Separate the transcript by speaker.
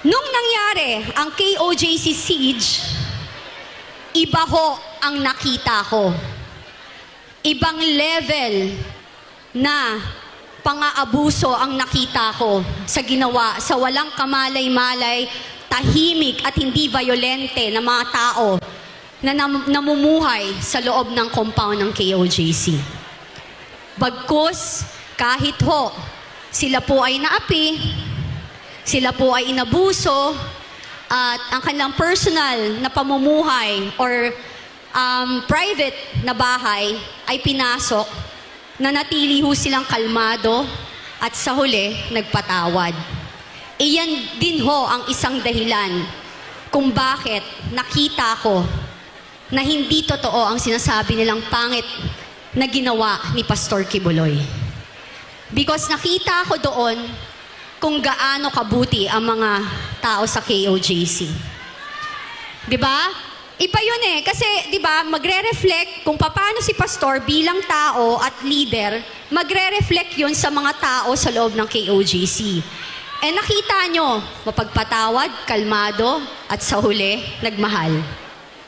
Speaker 1: Nung nangyari ang KOJC siege, iba ho ang nakita ko. Ibang level na pang-aabuso ang nakita ko sa ginawa sa walang kamalay-malay, tahimik at hindi violente na mga tao na nam- namumuhay sa loob ng compound ng KOJC. Bagkus, kahit ho, sila po ay naapi, sila po ay inabuso, at ang kanilang personal na pamumuhay or um, private na bahay ay pinasok, nanatili ho silang kalmado at sa huli, nagpatawad. Iyan din ho ang isang dahilan kung bakit nakita ko na hindi totoo ang sinasabi nilang pangit na ginawa ni Pastor Kibuloy. Because nakita ko doon kung gaano kabuti ang mga tao sa KOJC. 'Di ba? Iba yun eh. Kasi, di ba, magre-reflect kung paano si pastor bilang tao at leader, magre-reflect yun sa mga tao sa loob ng KOJC. Eh nakita nyo, mapagpatawad, kalmado, at sa huli, nagmahal.